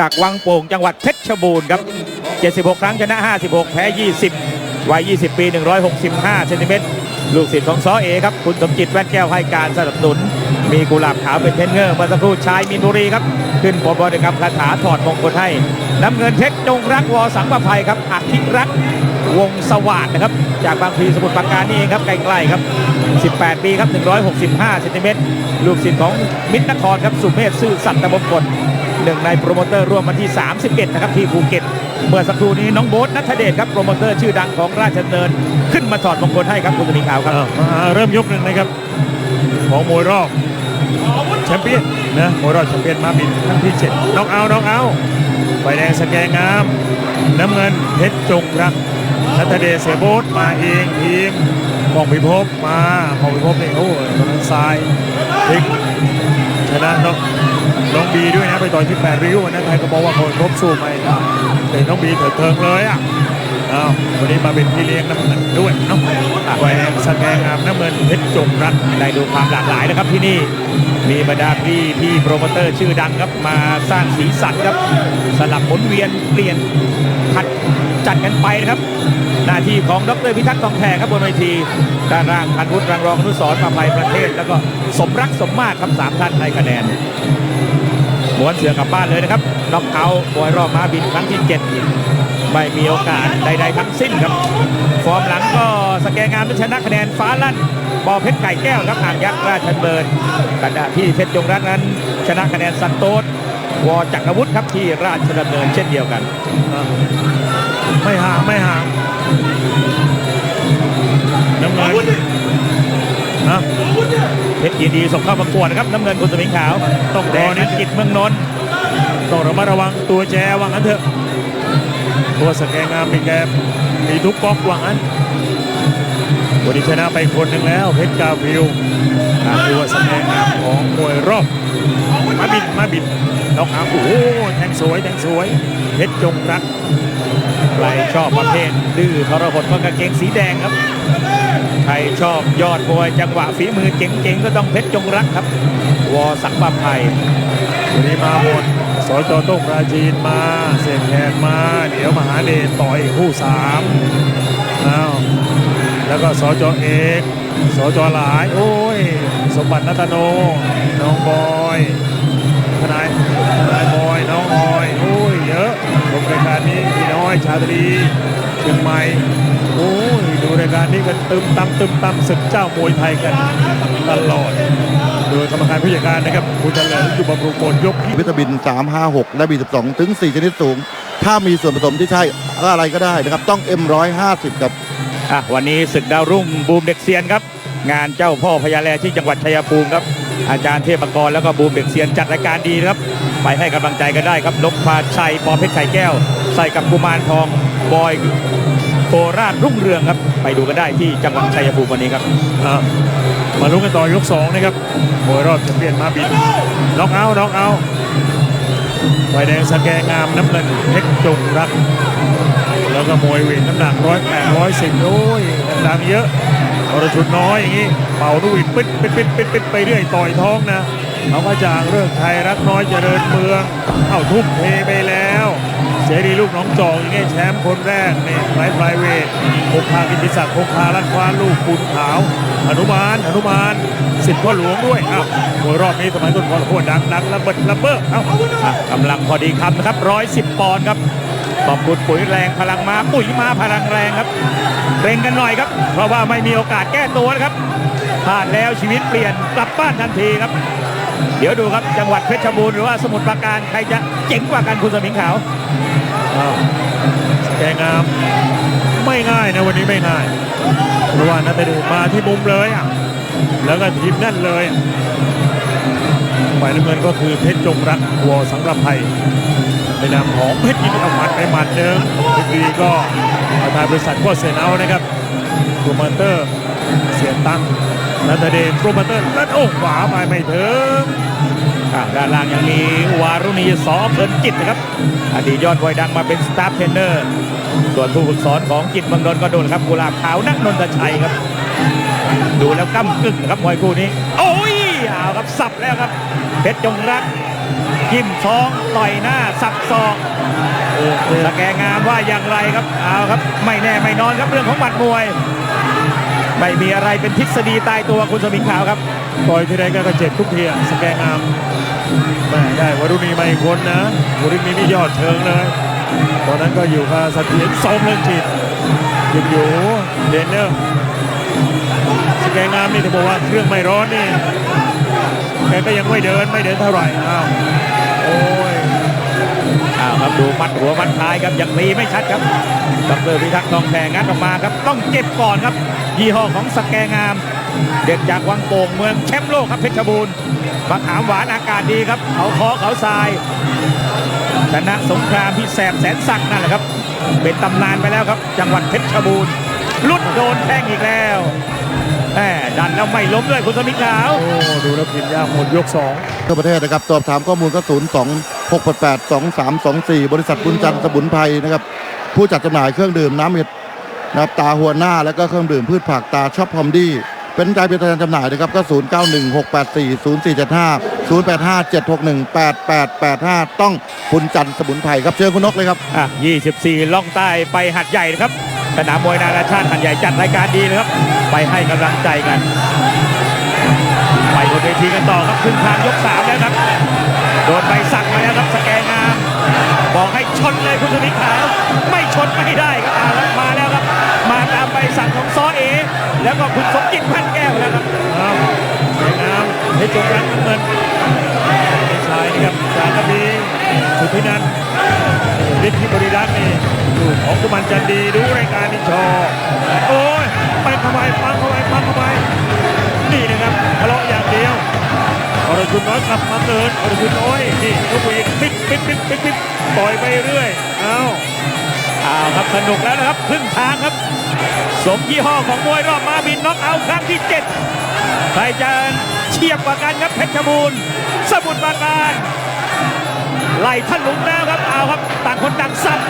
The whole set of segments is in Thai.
จากวังโป่งจังหวัดเพชรบูรณ์ครับ 76 ครั้งชนะ 56 แพ้ 20 วัย 20 ปี 165 เซนติเมตร ลูกศิษย์ของซอเอครับ คุณสมจิตแว่นแก้วให้การสนับสนุน มีกุหลาบขาวเป็นเทนเนอร์เมื่อสักครู่ชายมินบุรีครับ ขึ้นปบบริกรรมคาถาถอดมงคลให้ น้ำเงินเพชรจงรักวอสังประภัยครับอธิรักษ์วงสวัสดนะครับ จากบางพลีสมุทรปราการนี่เองครับใกล้ๆครับ 18 ปีครับ 165 เซนติเมตร ลูกศิษย์ของมิตรนครครับ สุเมธซื่อสัตย์ตะบงกล หนึ่งในโปรโมเตอร์ร่วมวันที่ 31 นะครับที่ภูเก็ต เมื่อสักครู่นี้น้องโบ๊ทนัทเดชครับโปรโมเตอร์ชื่อดังของราชดำเนิน ขึ้นมาถอดมงคลให้ครับคุณสมิงขาวครับอ้าวมาเริ่มยกหนึ่งนะครับ ของมวยรอบแชมเปี้ยนนะมวยรอบแชมเปี้ยนมาบินครั้งที่เจ็ดน็อกเอาท์น็อกเอาท์ไฟแดงสแกงงาม น้ำเงินเพชรจงรักนัทเดชเสียโบ๊ทมาเองทีม มองพิภพมาหมองพิภพนี่โอ้ยตรงนั้นซ้ายพลิกชนะน้องน้องบีด้วยนะไปต่อยที่แปดริ้วนะใครก็บอกว่าคนครบสู้ไม่ได้แต่น้องบีเถิดเทิงเลยอะ อ้าวันนี้มาเป็นพี่เลี้ยงน้ำเงินด้วยเอ้าไฟแดงสแกงงามน้ำเงินเพชรจงรักได้ดูความหลากหลายนะครับที่นี่มีบรรดาพี่พี่โปรโมเตอร์ชื่อดังครับมาสร้างสีสันครับสลับหมุนเวียนเปลี่ยนผัดจัดกันไปนะครับ หน้าที่ของดรพิทักษ์ทองแท้ครับบนเวทีด้านล่างพันวุฒิรังรองอนุสรณ์มาภัยประเทศ แล้วก็สมรักสมมาตรครับสามท่านในคะแนนม้วนเสือกลับบ้านเลยนะครับน็อกเอาบอยรอบมาบินครั้งที่เจ็ด ไม่มีโอกาสใดๆทั้งสิ้นครับ ฟอร์มหลังก็สแกนงามชนะคะแนนฟ้าลั่นบอเพชรไก่แก้วครับอ่างยักษ์ราชดำเนินขณะที่เพชรจงรักนั้น ชนะคะแนนสันโตษวอจักรวุฒิครับที่ราชดำเนินเช่นเดียวกัน ไม่ห่าง ไม่ห่างน้ำเงินนะเพชรยินดีส่งเข้าประกวดนะครับน้ำเงินคุณสมิงขาวต้องแดรองนินัดกกิจเมืองนนท์ต้องระมัดระวังตัวแจว่างั้นเถอะ ตัวสแกงงามมีแกมีทุกก๊อกว่างั้นวันนี้ชนะไปคนหนึ่งแล้วเพชรกาฟิวตัวสแกงงามของมวยรอบมาบินมาบินน้องอาโอ้โหแทงสวยแทงสวยเพชรจงรักใครชอบประเภทดื้อทรหดก็กางเกงสีแดงครับใครชอบยอดมวยจังหวะฝีมือเจ๋งๆก็ต้องเพชรจงรักครับ วอสักบาภัยวันนี้มาหมด สจโต้งปราจีนมาเสกแทนมา เดี๋ยวมหาเดชต่อยคู่สามอ้าวแล้วก็สจเอกสจหลาย โอ้ย สมบัตินัตโน น้องบอยทนายทนายบอย น้องออย โอ้ย เยอะชมรายการนี้พี่น้อยชาตรีเชียงใหม่โอ้ย ดูรายการนี้กันตึมตำตึมตำศึกเจ้ามวยไทยกันตลอด โดยกรรมการผู้จัดการนะครับคุณเฉลิมอยู่บำรุงผลยกที่วิตามิน 3 5 6 และ B12 ถึง 4 ชนิดสูง ถ้ามีส่วนผสมที่ใช่อะไรก็ได้นะครับ ต้อง M150 ครับอะวันนี้ศึกดาวรุ่งบูมเด็กเซียนครับ งานเจ้าพ่อพญาแลที่จังหวัดชัยภูมิครับ อาจารย์เทพกรแล้วก็บูมเด็กเซียนจัดรายการดีนะครับ ไปให้กำลังใจกันได้ครับนพพาชัยปอเพชรไข่แก้ว ใส่กับกุมารทองบอยโคราชรุ่งเรืองครับ ไปดูกันได้ที่จังหวัดชัยภูมิวันนี้ครับอะ มาลุ้นกันต่อยกสองนะครับมวยรอบแชมเปี้ยนมาบินน็อกเอาท์น็อกเอาท์ไฟแดงสแกงามน้ำเงินเพชรจงรัก แล้วก็มวยเวทน้ำหนักร้อยแปดร้อยสิบโอ้ยดังเยอะอรชุดน้อยอย่างนี้เป่าดุยปิดปิดปิดปิดปิดไปเรื่อยต่อยท้องนะเขาก็จางเรื่องไทยรักน้อยเจริญเมือง เอ้าทุ่มเทไปแล้ว สรีลูกน้องจอกอย่างนี้แชมป์คนแรกนี่ไฟไฟเวทคงคากิติศักดิ์คงคาลัดฟ้าลูกคุณขาวอนุมานอนุมานสิทธิ์พ่อหลวงด้วยอ้าวมวยรอบนี้สมัยต้นพอโคตรดังดังระเบิดระเบ้อเอ้ากำลังพอดีคำนะครับ110ปอนด์ครับขอบคุณปุ๋ยแรงพลังมาปุ๋ยมาพลังแรงครับเร่งกันหน่อยครับ เพราะว่าไม่มีโอกาสแก้ตัวนะครับพลาดแล้วชีวิตเปลี่ยนกลับบ้านทันทีครับ เดี๋ยวดูครับจังหวัดเพชรบูรณ์หรือว่าสมุทรปราการใครจะเจ๋งกว่ากันคุณสมิงขาว แกงามไม่ง่ายนะวันนี้ไม่ง่าย เพราะว่านัทเดชมาที่มุมเลยอะแล้วก็ทีมแน่นเลยฝ่ายน้ำเงินก็คือเพชรจงรักวอสังประภัยในนามของเพชรยินดีอมัดไปหมัดหนึ่งเพชรยินดีก็ประธานบริษัทก็เซนเอานะครับโปรโมเตอร์เสียตังนัทเดชโปรโมเตอร์นัดโอ้ขวาไปไม่ถึง ด้านล่างยังมีวารุณีสอเพลินจิตนะครับ อดีตยอดมวยดังมาเป็นสตาฟเทรนเนอร์ ส่วนผู้ฝึกสอนของจิตเมืองนนก็โดนครับกุลาบขาวนักนนทชัยครับ ดูแล้วก้ากึ่งนะครับมวยคู่นี้ โอ้ยเอาครับสับแล้วครับเพชรจงรักจิ้มซองต่อยหน้าสับศอกโอ้โหสแกงามว่าอย่างไรครับเอาครับ ไม่แน่ไม่นอนครับเรื่องของหมัดมวย ไม่มีอะไรเป็นทฤษฎีตายตัวคุณสมิงขาวครับต่อยที่ใดก็กระเจ็บทุกทีสแกนงามแม่ได้วรุณีมาอีกคนนะวรุณีนี่ยอดเชิงเลย ตอนนั้นก็อยู่กับเสถียรสมเลิงจิตอยู่อยู่เดนเนอร์สแกงามนี่จะบอกว่าเครื่องไม่ร้อนนี่แกก็ยังไม่เดินไม่เดินเท่าไหร่อ้าวโอ้ย ครับดูมัดหัวมัดท้ายครับยังตีไม่ชัดครับดรพิทักษ์ทองแพงงัดออกมาครับ ต้องเก็บก่อนครับยี่ห้อของสแกงาม เด็ดจากวังโป่งเมืองแชมป์โลกครับเพชรบูรณ์มะขามหวานอากาศดีครับ เขาคอเขาทรายชนะสงครามที่แสบแสนสักนั่นแหละครับ เป็นตำนานไปแล้วครับ จังหวัดเพชรบูรณ์ลุดโดนแทงอีกแล้วแหมดันแล้วไม่ล้มด้วยคุณสมิงขาว โอ้ ดูแล้วกินยากหมดยกสองทั่วประเทศนะครับสอบถามข้อมูลก็0 2 6 8 8 2 682324 บริษัทบุญจันทร์สมุนไพรนะครับ ผู้จัดจำหน่ายเครื่องดื่มน้ำเห็ดนะครับตาหัวหน้าแล้วก็เครื่องดื่มพืชผักตาช็อปพอมดี้เป็นใจเป็นตัวแทนจำหน่ายนะครับก็ 0 9 1 6 8 4 0 4 7 5 0 8 5 7 6 1 8 8 8 5 ต้องบุญจันทร์สมุนไพรครับเชิญคุณนกเลยครับอะ24 ล่องใต้ไปหัดใหญ่นะครับสนามมวยนานาชาติหัดใหญ่จัดรายการดีนะครับ ไปให้กำลังใจกัน ไปบนเวทีกันต่อครับครึ่งทางยกสามแล้วครับ ดนใบสั่งมาแล้วครับสแกนงาม บอกให้ชนเลยคุณสมิขาวไม่ชนไม่ได้ครับอาละมาแล้วครับ มาตามใบสั่งของซอเอ แล้วก็คุณสมจิตพันแก้วแล้วครับอ้าวสวยงามให้จบรักน้ำเงินชายนี่ครับสารกระบีสุพินันท์ฤทธิบริรักษ์นี่ลูกของกุมันจันดีดูรายการนิชอโอ้ยไปเข้าไปปังเขาไปปังเข้าไปนี่นะครับทะเลาะอย่างเดียว อรชุนน้อยกลับมาเกินอรชุนน้อยนี่ลูกอีกปิ๊กปิ๊กปิ๊กปิ๊กปิ๊กต่อยไปเรื่อยเอ้าเอาครับสนุกแล้วนะครับครึ่งทางครับ สมยี่ห้อของมวยรอบมาบินน็อกเอาท์ครั้งที่7ใครจะเฉียบกว่ากันครับเพชรบูรณ์สมุทรปราการไล่ท่านหลุมแล้วครับเอาครับต่างคนต่างสับ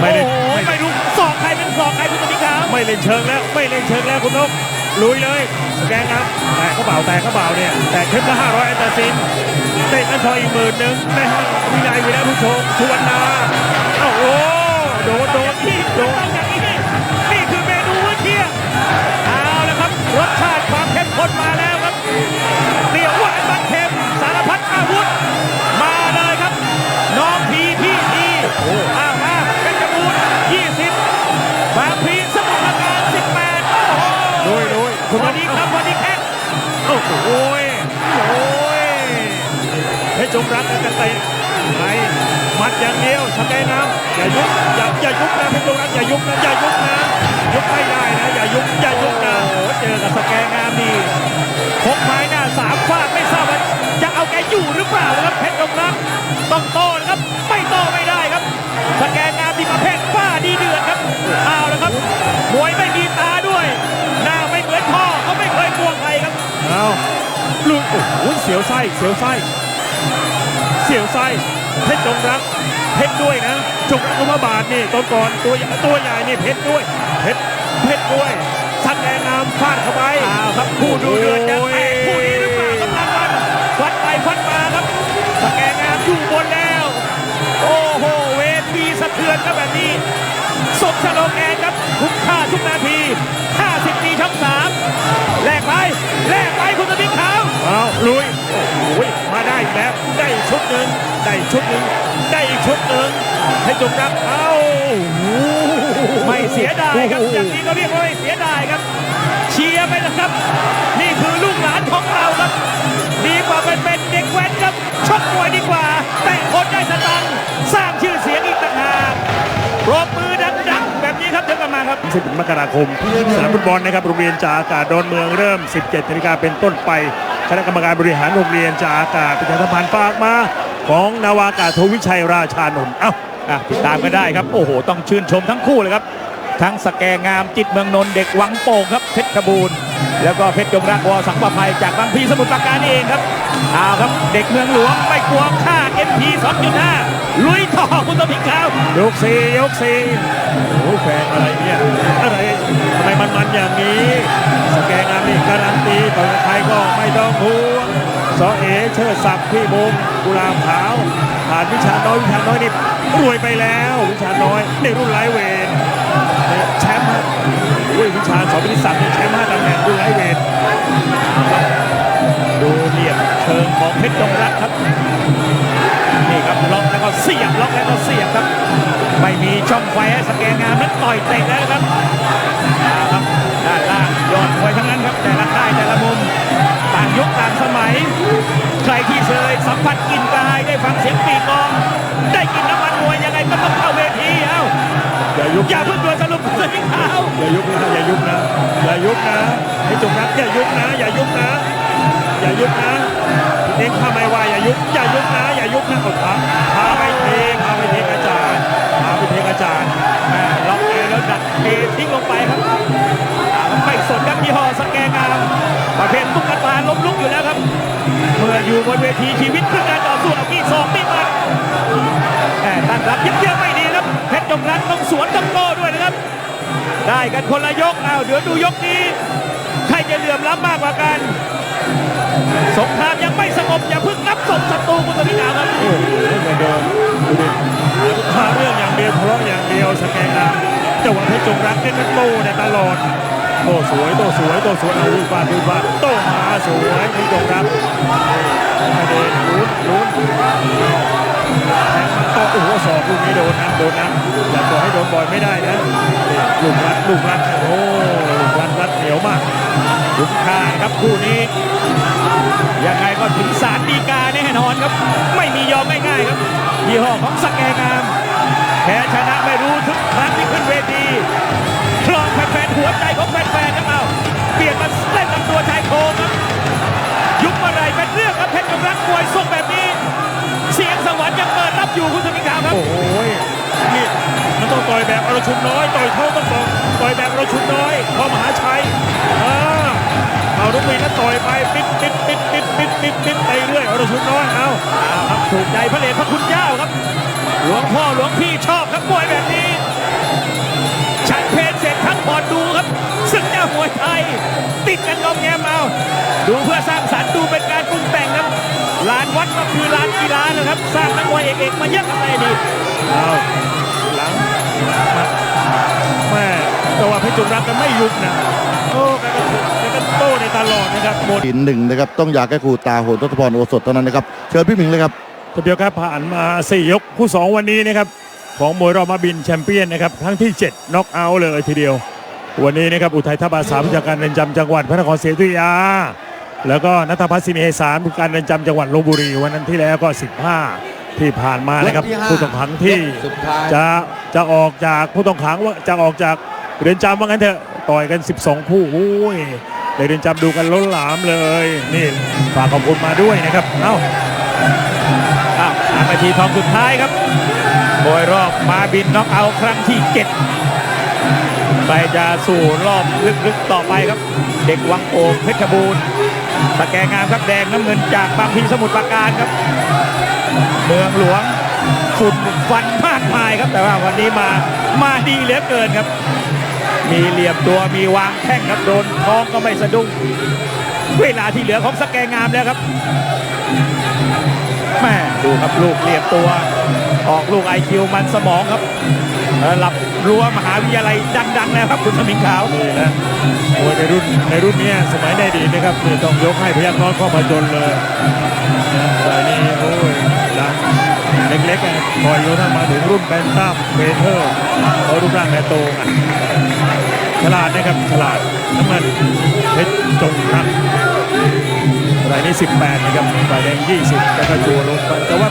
ไม่โอ้ได้โหไม่ไม่รู้สอกใครเป็นสอกใครคุณตมิขาวไม่เล่นเชิงแล้วไม่เล่นเชิงแล้วคุณนก ลุยเลยสแกนครับแต่เขาเบาแต่เขาเบาเนี่ยแต่เทปละห้าร้อยอันตรสินเตะกันทอยอีกหมื่นหนึ่งในห้างวินัยวินัยผู้ชมชวนนาโอ้โหโดนโดนที่โดดนนอย่างนี้นี่คือเมนูมื้อเที่ยงเอาละครับรสชาติความเข้มข้นมาแล้วครับเดี๋ยวหวานมันเค็ม ให้จมรักกันเตะไหนมัดอย่างเดียวสแกนน้ำอย่ายุบอย่าอย่ายุบนะให้จมรักอย่ายุบนะอย่ายุบนะยุบไม่ได้นะ อย่ายุบอย่ายุบนะโอ้โหเจอกับสแกงามนี่พกไม้หน้าสามฟาดไม่ทราบว่าจะเอาแกอยู่หรือเปล่านะครับเพชรกำลังต้องโต้นะครับ ไม่โต้ไม่ได้ครับ สแกงามที่ประเภทฟ้าดีเดือดครับเอาละครับมวยไม่มีตาด้วย หน้าไม่เหมือนพ่อเขาไม่เคยกลัวใครครับเอาลูกโอ้โหเสียวไส้เสียวไส้ เสียวไส้เพชรจงรักเพชรด้วยนะจงรักอุมาบาทนี่ตอนก่อนตัวใหญ่ตัวใหญ่นี่เพชรด้วยเพชรเพชรด้วยสักแดงงามฟาดเข้าไปเอาครับคู่ดูเดือดจะแตกคู่นี้หรือเปล่าครับรางวัลฟัดไปฟัดมาครับสแกงามอยู่บน หนึ่งได้อีกชุดหนึ่งได้อีกชุดหนึ่งให้จงรักเอาโอ้โหไม่เสียดายครับอย่างนี้ก็เรียกว่าไม่เสียดายครับ เชียร์ไปนะครับ นี่คือลูกหลานของเราครับ ดีกว่าเป็นเป็นเด็กแว้นครับชกมวยดีกว่า แต่คนได้สตังค์สร้างชื่อเสียงอีกต่างหากปรบมือดังๆแบบนี้ครับเดี๋ยวกลับมาครับ10มกราคมสนามฟุตบอลนะครับโรงเรียนจ่าอากาศดอนเมืองเริ่ม 17นาฬิกาเป็นต้นไป คณะกรรมการบริหารโรงเรียนจ่าอากาศประชาสัมพันธ์ฝากมา ของนาวากาศโทวิชัยราชานนท์เอ้าอะติดตามกันได้ครับ โอ้โห ต้องชื่นชมทั้งคู่เลยครับ ทั้งสแกงามจิตเมืองนนท์เด็กวังโป่งครับเพชรบูรณ์แล้วก็เพชรยมรักวอสังประภัยจากบางพีสมุทรปราการนี่เองครับเอาครับเด็กเมืองหลวงไม่กลัวค่า MP 2.5 ลุยต่อคุณตะพิงขาวยกสี่ยกสี่โอ้แฟนอะไรเนี่ยอะไร ทำไมมันมันอย่างนี้ สแกงามนี่การันตีต่อยใครก็ไม่ต้องห่วงซอเอเชิดศักดิ์พี่มงกุลามขาว ผ่านวิชาน้อยวิชาน้อยนี่รวยไปแล้ว วิชาน้อยในรุ่นไลเวทแชมป์ฮะอุ้ยวิชาสองพิศักดิ์แชมป์ห้าตำแหน่งรุ่นไลเวทดูเหลี่ยมเชิงของเพชรจงรักครับนี่ครับล็อกแล้วก็เสียบล็อกแล้วก็เสียบครับไม่ ช่องไฟให้สแกนงานนั้นต่อยเตะแล้วครับเอาครับด้านล่างยอดมวยทั้งนั้นครับ แต่ละค่ายแต่ละมุมต่างยุคต่างสมัย ใครที่เคยสัมผัสกลินกายได้ฟังเสียงปีกลอง ได้กินน้ำมันมวยยังไงก็ต้องเข้าเวทีเอ้าอย่ายุบอย่าเพิ่งด่วนสรุปเสื้อขาวอย่ายุบนะอย่ายุบนะอย่ายุบนะให้จงรักอย่ายุบนะ อย่ายุบนะ อย่ายุบนะเองข้าไม่ว่าอย่ายุบอย่ายุบนะ อย่ายุบนะเอาพาพาไปเทพาไปเทอา จารย์พาไปเอาจารย์ล็อกเอแล้วดักเททิ้งลงไปครับไม่สนครับยี่ห้อสแกนงามประเภทตุ๊กตาล้มลุกอยู่แล้วครับ เมื่ออยู่บนเวทีชีวิตคือการต่อสู้เอามีดศอกมีมาแหม่ตั้งรับเยี่ยมไม่ดีครับเพชรจงรักต้องสวนต้องโต้ด้วยนะครับ ได้กันคนละยกอ้าวเดี๋ยวดูยกนี้ ใครจะเหลื่อมล้ำมากกว่ากัน สงครามยังไม่สงบอย่าเพิ่งนับศพศัตรูคุณตวินาครับโอ้โหไม่โดนดูดิหาเรื่องอย่างเดียวทะเลาะอย่างเดียวสแกนงามแต่ว่าเพชรจงรักเล่นนั้นโตเนี่ยตลอดโตสวยโตสวยโตสวยเอาลูกบาดลูกบาดโตมาสวยเพชรจงรักประเด็นลุ้นลุ้นแทงมันโตโอ้โหสอกลูกนี้โดนนะโดนนะอย่าปล่อยให้โดนบ่อยไม่ได้นะนี่ลูกรัดลูกรัดโอ้ลูกรัด รัดเหนียวมากคุ้มค่าครับคู่นี้ยังไงก็ถึงศาลฎีกาแน่นอนครับ ไม่มียอมง่ายๆครับยี่ห้อของสแกงามแพ้ชนะไม่รู้ทุกครั้งที่ขึ้นเวทีคลองแฟนๆหัวใจของแฟนๆครับเอาเปลี่ยนมาเล่นลำตัวชายโครงครับ ยุคเมื่อไรเป็นเรื่องครับเพชรกำลังมวยทรงแบบนี้ เสียงสวรรค์ยังเปิดรับอยู่คุณสมิงขาวครับโอ้โหนี่มันต้องต่อยแบบอรชุนน้อยต่อยเข้าต้องบอก อยแบบอรชุนน้อยพอมหาชัยเออเอาลูกมีนั้นต่อยไปปิดปิดปิดปิดปิดปิดปิดไปเรื่อยอรชุนน้อยเอาเอาครับถูกใจพระเลพระคุณเจ้าครับ หลวงพ่อหลวงพี่ชอบครับมวยแบบนี้ฉันเพลเสร็จทั้งพอดดูครับศึกเจ้ามวยไทย ติดกันงอมแงมเอาดูเพื่อสร้างสรรค์ดูเป็นการปรุงแต่งครับลานวัดก็คือลานกีฬานะครับ สร้างนักมวยเอกๆมาเยอะอะไรดีเอาหลังมาแม่ แต่ว่าเพชรจุรักกันไม่หยุดนะโอ้แกก็แกก็โต้ในตลอดนะครับหมดหินหนึ่งนะครับต้องอยากให้ครูตาโหนทศพรโอสถเท่านั้นนะครับเชิญพี่หมิงเลยครับท่านผู้ชมครับผ่านมา 4 ยกคู่ 2 วันนี้นะครับของมวยรอบมาบินแชมเปี้ยนนะครับครั้งที่ 7น็อกเอาท์เลยทีเดียว วันนี้นะครับอุทัยทัพอาสาผู้จัดการเรือนจำจังหวัดพระนครศรีอยุธยา แล้วก็นัทพัฒน์สินเอสารผู้การเรือนจำจังหวัดลบบุรี วันนั้นที่แล้วก็ 15 ที่ผ่านมานะครับยกที่ห้าผู้ต้องขังที่ยกสุดท้ายจะจะออกจากผู้ต้องขังว่าจะออกจาก เรือนจำว่างั้นเถอะต่อยกัน 12 คู่โอ้ยในเรือนจำดูกันล้นหลามเลยนี่ฝากขอบคุณมาด้วยนะครับเอ้าอ้าวสามนาทีทองสุดท้ายครับมวยรอบมาบินน็อกเอาท์ครั้งที่เจ็ดใครจะสู่รอบลึกๆต่อไปครับ เด็กวังโอ่งเพชรบูรณ์ตะแกรงงามครับแดงน้ำเงินจากบางพลีสมุทรปราการครับ เมืองหลวงฝุ่นฟันมากมายครับ แต่ว่าวันนี้มามาดีเหลือเกินครับ มีเหลี่ยมตัวมีวางแข้งครับโดนท้องก็ไม่สะดุ้งเวลาที่เหลือของสแกงามแล้วครับแม่ดูครับลูกเรียบตัว ออกลูกไอคิวมันสมองครับระดับรั้วมหาวิทยาลัยดังๆแล้วครับคุณสมิงขาวนี่นะมวยในรุ่นในรุ่นนี้สมัยในอดีนะครับนี่ต้องยกให้พยัคฆ์น้อยข้อมาจนเลยนะแต่นี่โอ้ยดังเล็กๆอะคอยโยกทั้งมาถึงรุ่นแบนตัมเบเทอร์เขารูปร่างแม่โตอะ ฉลาดนะครับฉลาดน้ำเงินเพชรจงรักรายนี้ 18 นะครับฝ่ายแดง 20 แล้วก็จัวลงไปแต่ว่า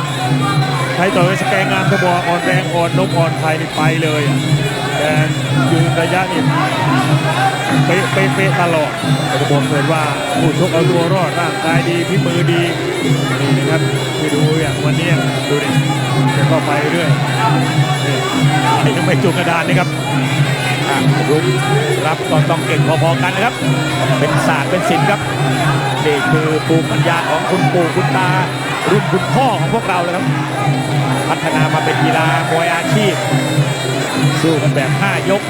ใครต่อยสแกงงามทบออ่อนแรงอ่อนนมอ่อนไทยนี่ไปเลยแต่ยืนระยะนี่เป๊ะเป๊ะเป๊ะตลอดจะบอกเลยว่าผู้ชกเอาตัวรอดร่างกายดีพี่มือดีนี่นะครับไปดูอย่างวันนี้ดูดิแกก็ไปเรื่อยนี่ยังไม่จุกกระดานนะครับ รุกรับก็ต้องเก่งพอๆกันนะครับ เป็นศาสตร์เป็นศิลป์ครับนี่คือภูปัญญาของคุณปู่คุณตา รุ่นคุณพ่อของพวกเราเลยครับ พัฒนามาเป็นกีฬามวยอาชีพ สู้กันแบบ 5 ยก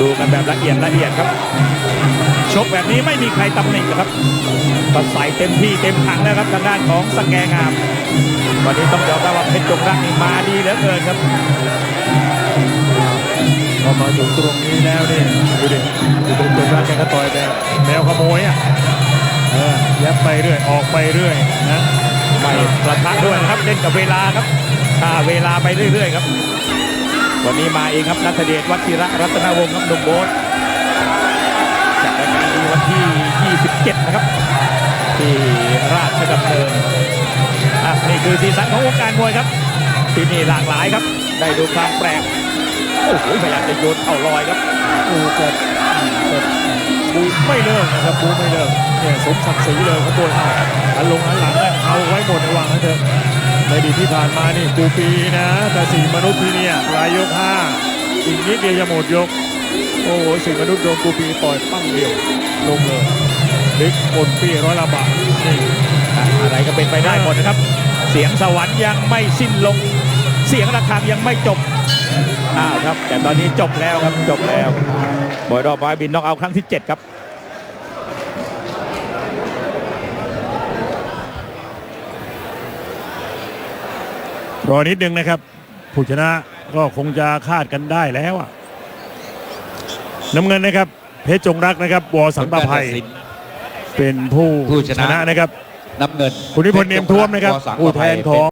ดูกันแบบละเอียดละเอียดครับ ชกแบบนี้ไม่มีใครตำหนิครับก็ใส่เต็มที่เต็มถังแล้วครับทางด้านของสแกงามวันนี้ต้องยอมรับว่าเพชรจงรักนี่มาดีเหลือเกินครับ อมาถึงตรงนี้แล้วนี่ดูดิดูเป็นตัวรักแกก็ต่อยแบบแมวขโมยอะเออยัดไปเรื่อยออกไปเรื่อยนะไม่ประทะด้วยนะครับเล่นกับเวลาครับถ้าเวลาไปเรื่อย ๆ ครับ วันนี้มาเองครับนัทเดชวัชิระรัตนวงศ์ครับนุ่มโบ๊ทจัดรายการดีวันที่ 27 นะครับ ที่ราชดำเนินอะนี่คือสีสันของวงการมวยครับ ที่นี่หลากหลายครับ ได้ดูความแปลก โอ้โหพยายามจะโยนเข่าลอยครับโอ้แต่แต่บูไม่เลิกนะครับบูไม่เลิกเนี่ยสมศักดิ์ศรีเลยครับตัวเขาอันลงอันหลังเนี่ยเอาไว้หมดระวังนะเถอะในดีที่ผ่านมานี่กูปีนะแต่สี่มนุษย์ที่เนี่ยปลายยกห้าอีกนิดเดียวจะหมดยก โอ้โหสี่มนุษย์โดนกูปีต่อยปั้งเดียวลงเลยบิ๊กปนปีร้อยละบาทนี่อะไรก็เป็นไปได้หมดนะครับ เสียงสวรรค์ยังไม่สิ้นลง เสียงระฆังยังไม่จบ อ้าวครับ แต่ตอนนี้จบแล้วครับจบแล้วบอยรอบไม้บินน็อกเอาท์ครั้งที่ 7 ครับรอนิดนึงนะครับ ผู้ชนะก็คงจะคาดกันได้แล้วอะน้ำเงินนะครับ เพชรจงรักนะครับวอสังประภัย ผลการตัดสิน เป็นผู้ผู้ชนะ นะครับ น้ำเงิน คุณนิพนธ์เนียมท่วมนะครับวสังผู้ประแทภัยนของ